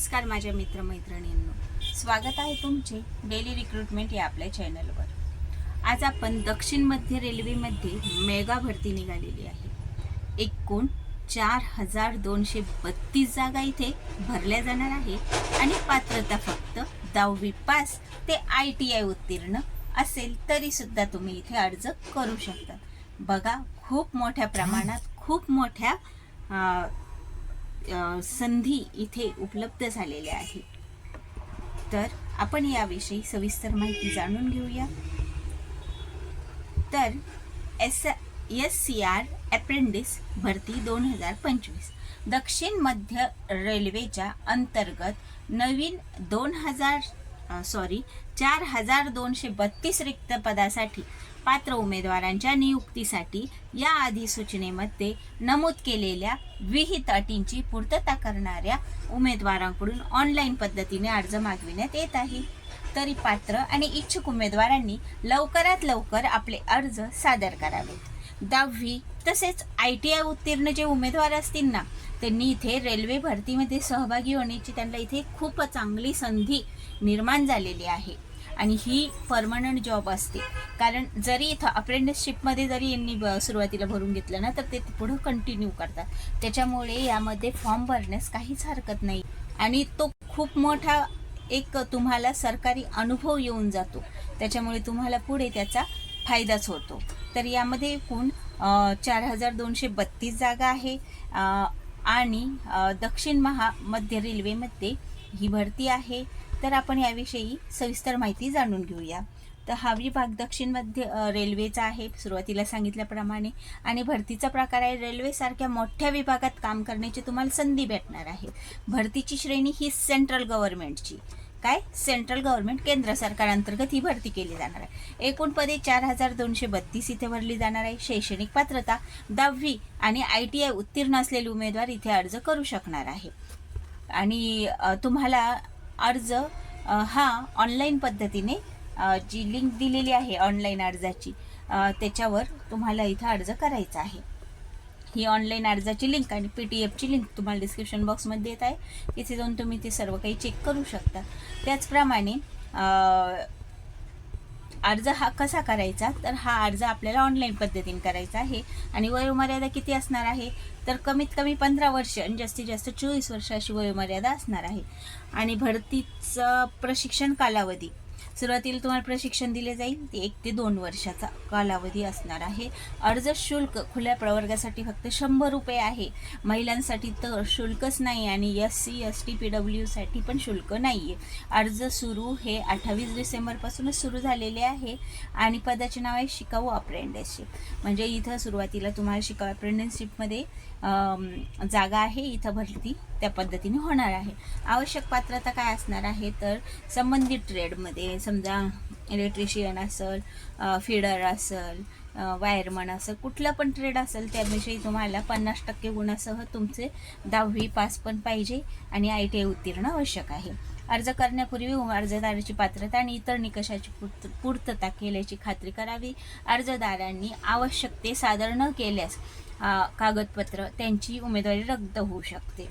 नमस्कार माझ्या मित्रमैत्रिणींनो. स्वागत आहे तुमचे डेली रिक्रुटमेंट या आपल्या चॅनलवर आज आपण दक्षिण मध्य रेल्वेमध्ये मेगा भरती निघालेली आहे. एकूण चार हजार दोनशे बत्तीस जागा इथे भरल्या जाणार आहे आणि पात्रता फक्त दहावी पास ते आय टी आय उत्तीर्ण असेल तरी सुद्धा तुम्ही इथे अर्ज करू शकता. बघा खूप मोठ्या प्रमाणात खूप मोठ्या संधी इथे उपलब्ध झालेल्या आहेत. तर आपण याविषयी सविस्तर माहिती जाणून घेऊया. तर S S C R apprentice भरती दोन हजार पंचवीस. दक्षिण मध्य रेल्वेच्या अंतर्गत नवीन दोन हजार सॉरी चार हजार दोनशे बत्तीस रिक्त पदासाठी पात्र उमेदवारांच्या नियुक्तीसाठी या अधिसूचनेमध्ये नमूद केलेल्या विहित अटींची पूर्तता करणाऱ्या उमेदवारांकडून ऑनलाईन पद्धतीने अर्ज मागविण्यात येत आहे. तरी पात्र आणि इच्छुक उमेदवारांनी लवकरात लवकर आपले अर्ज सादर करावेत. दहावी तसेच आय टी आय उत्तीर्ण जे उमेदवार असतील ना त्यांनी इथे रेल्वे भरतीमध्ये सहभागी होण्याची त्यांना इथे खूप चांगली संधी निर्माण झालेली आहे. आणि ही परमनंट जॉब असते. कारण जरी इथं अप्रेंटिसशिपमध्ये जरी यांनी ब- सुरुवातीला भरून घेतलं ना तर ते पुढं कंटिन्यू करतात. त्याच्यामुळे यामध्ये फॉर्म भरण्यास काहीच हरकत नाही. आणि तो खूप मोठा एक तुम्हाला सरकारी अनुभव येऊन जातो. त्याच्यामुळे तुम्हाला पुढे त्याचा फायदाच होतो. तर यामध्ये एकूण चार हजार दोनशे बत्तीस जागा आहे. आणि दक्षिण महा मध्य रेल्वेमध्ये ही भरती आहे. तर आपण याविषयी सविस्तर माहिती जाणून घेऊया. तर हा विभाग दक्षिण मध्य रेल्वेचा आहे सुरुवातीला सांगितल्याप्रमाणे. आणि भरतीचा प्रकार आहे रेल्वेसारख्या मोठ्या विभागात काम करण्याची तुम्हाला संधी भेटणार आहे. भरतीची श्रेणी ही सेंट्रल गव्हर्नमेंटची काय? सेंट्रल गव्हर्नमेंट केंद्र सरकार अंतर्गत ही भरती केली जाणार आहे. एकूण पदे चार हजार दोनशे बत्तीस इथे भरली जाणार आहे. शैक्षणिक पात्रता दहावी आणि आय टी आय उत्तीर्ण असलेले उमेदवार इथे अर्ज करू शकणार आहे. आणि तुम्हाला अर्ज हा ऑनलाईन पद्धतीने जी लिंक दिलेली आहे ऑनलाईन अर्जाची त्याच्यावर तुम्हाला इथं अर्ज करायचा आहे. ही ऑनलाईन अर्जाची लिंक आणि पी टी एफची लिंक तुम्हाला डिस्क्रिप्शन बॉक्समध्ये येत आहे. तिथे जाऊन तुम्ही ते सर्व काही चेक करू शकता. त्याचप्रमाणे अर्ज हा कसा करायचा? तर हा अर्ज आपल्याला ऑनलाईन पद्धतीने करायचा आहे. आणि वयोमर्यादा किती असणार आहे? तर कमीत कमी पंधरा वर्ष आणि जास्तीत जास्त चोवीस वर्ष अशी वयोमर्यादा असणार आहे. आणि भरतीचं प्रशिक्षण कालावधी सुरुवातीला तुम्हाला प्रशिक्षण दिले जाईल. ते एक ते दोन वर्षाचा कालावधी असणार आहे. अर्ज शुल्क खुल्या प्रवर्गासाठी फक्त शंभर रुपये आहे. महिलांसाठी तर शुल्कच नाही आणि S C S T P डब्ल्यूसाठी पण शुल्क नाही आहे अर्ज सुरू हे अठ्ठावीस डिसेंबरपासूनच सुरू झालेले आहे आणि पदाचे नाव आहे शिकाऊ अप्रेंटिसशिप. म्हणजे इथं सुरुवातीला तुम्हाला शिकाऊ अप्रेंटिसशिपमध्ये जागा आहे. इथं भरती त्या पद्धतीने होणार आहे. आवश्यक पात्रता काय असणार आहे? तर संबंधित ट्रेडमध्ये समजा इलेक्ट्रिशियन असेल फिडर असेल वायरमन असेल कुठलं पण ट्रेड असेल त्याविषयी तुम्हाला पन्नास टक्के गुणासह तुमचे दहावी पास पण पाहिजे आणि आय टी आय उत्तीर्ण आवश्यक आहे. अर्ज करण्यापूर्वी अर्जदाराची पात्रता आणि इतर निकषाची पूर्त पूर्तता केल्याची खात्री करावी. अर्जदारांनी आवश्यक ते सादर न केल्यास कागदपत्र त्यांची उमेदवारी रद्द होऊ शकते.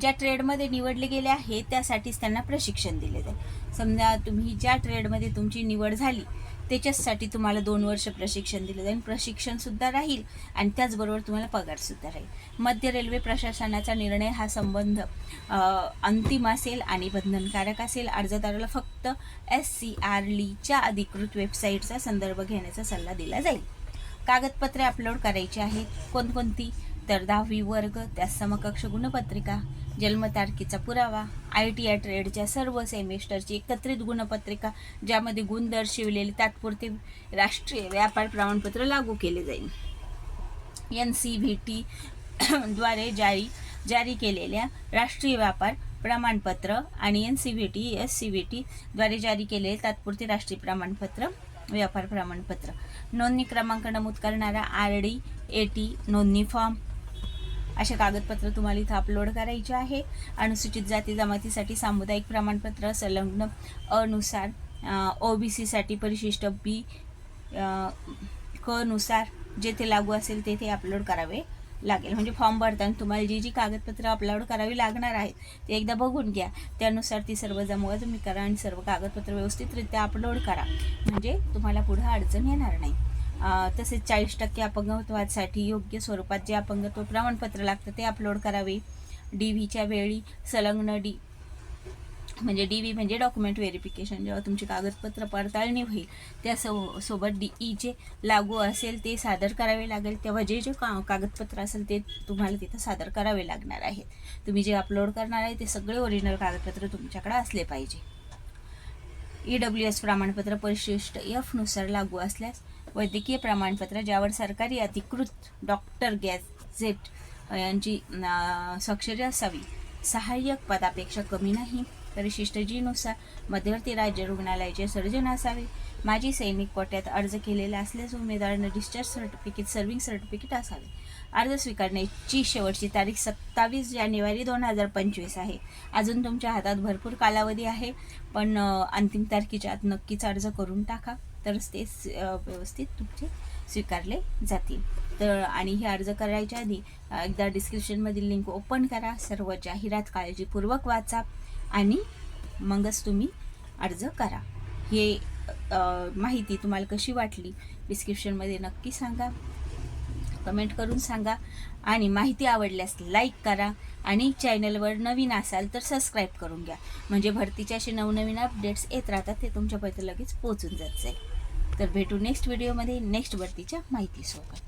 ज्या ट्रेडमध्ये निवडले गेले आहे त्यासाठीच त्यांना प्रशिक्षण दिले जाईल. समजा तुम्ही ज्या ट्रेडमध्ये तुमची निवड झाली त्याच्यासाठी तुम्हाला दोन वर्ष प्रशिक्षण दिलं जाईल. प्रशिक्षणसुद्धा राहील आणि त्याचबरोबर तुम्हाला पगारसुद्धा राहील. मध्य रेल्वे प्रशासनाचा निर्णय हा संबंध अंतिम असेल आणि बंधनकारक असेल. अर्जदाराला फक्त एस सी आर लीच्या अधिकृत वेबसाईटचा संदर्भ घेण्याचा सल्ला दिला जाईल. कागदपत्रे अपलोड करायची आहेत. कोणकोणती? तर दहावी वर्ग त्या समकक्ष गुणपत्रिका जन्मतारखेचा पुरावा आय टी आय ट्रेडच्या सर्व सेमिस्टरची एकत्रित गुणपत्रिका ज्यामध्ये गुण दर्शविलेले तात्पुरते राष्ट्रीय व्यापार प्रमाणपत्र लागू केले जाईल. एन सी व्ही टी द्वारे जारी जारी केलेल्या राष्ट्रीय व्यापार प्रमाणपत्र आणि N C V T S C V T द्वारे जारी केलेले तात्पुरते राष्ट्रीय प्रमाणपत्र व्यापार प्रमाणपत्र. नोंदणी क्रमांक नमूद करणारा आर डी ए टी नोंदणी फॉर्म असे कागदपत्र तुम्हाला इथं अपलोड करायचे आहे. अनुसूचित जाती जमातीसाठी सामुदायिक प्रमाणपत्र संलग्न अनुसार ओ बी सीसाठी परिशिष्ट बी कनुसार जेथे लागू असेल तेथे अपलोड करावे लागेल. म्हणजे फॉर्म भरताना तुम्हाला जी जी कागदपत्रं अपलोड करावी लागणार आहेत ते एकदा बघून घ्या. त्यानुसार ती सर्व जमवा तुम्ही करा आणि सर्व कागदपत्र व्यवस्थितरित्या अपलोड करा. म्हणजे तुम्हाला पुढं अडचण येणार नाही. तसेच चाळीस टक्के अपंगत्वासाठी योग्य स्वरूपात जे अपंगत्व प्रमाणपत्र लागतं ते अपलोड करावे. डी व्हीच्या वेळी संलग्न डी म्हणजे डी व्ही म्हणजे डॉक्युमेंट व्हेरिफिकेशन जेव्हा तुमची कागदपत्र पडताळणी होईल त्या सो सोबत डी ई जे लागू असेल ते सादर करावे लागेल. तेव्हा जे जे का कागदपत्र असेल ते तुम्हाला तिथं सादर करावे लागणार आहेत. तुम्ही जे अपलोड करणार आहे ते सगळे ओरिजिनल कागदपत्र तुमच्याकडे असले पाहिजे. ई डब्ल्यू एस प्रमाणपत्र परिशिष्ट एफनुसार लागू असल्यास वैद्यकीय प्रमाणपत्र ज्यावर सरकारी अधिकृत डॉक्टर गॅझेट यांची स्वाक्षरी असावी. सहाय्यक पदापेक्षा कमी नाही तरी शिष्टजीनुसार मध्यवर्ती राज्य रुग्णालयाचे सर्जन असावे. माजी सैनिक कोट्यात अर्ज केलेला असल्यास उमेदवारांना डिस्चार्ज सर्टिफिकेट सर्व्हिंग सर्टिफिकेट असावे. अर्ज स्वीकारण्याची शेवटची तारीख सत्तावीस जानेवारी दोन हजार पंचवीस आहे. अजून तुमच्या हातात भरपूर कालावधी आहे पण अंतिम तारखेच्या आत नक्कीच अर्ज करून टाका. तरच ते व्यवस्थित तुमचे स्वीकारले जातील. तर आणि हे अर्ज करायच्या आधी एकदा डिस्क्रिप्शनमधील लिंक ओपन करा सर्व जाहिरात काळजीपूर्वक वाचा आणि मगच तुम्ही अर्ज करा. हे माहिती तुम्हाला कशी वाटली डिस्क्रिप्शनमध्ये नक्की सांगा. कमेंट करून सांगा. आणि माहिती आवडल्यास लाईक करा. आणि चॅनलवर नवीन असाल तर सबस्क्राईब करून घ्या. म्हणजे भरतीचे असे नवनवीन अपडेट्स येत राहतात ते तुमच्यापर्यंत लगेच पोहोचून जात जाईल. तर भेटू नेक्स्ट व्हिडिओमध्ये नेक्स्ट भरतीच्या माहितीसोबत.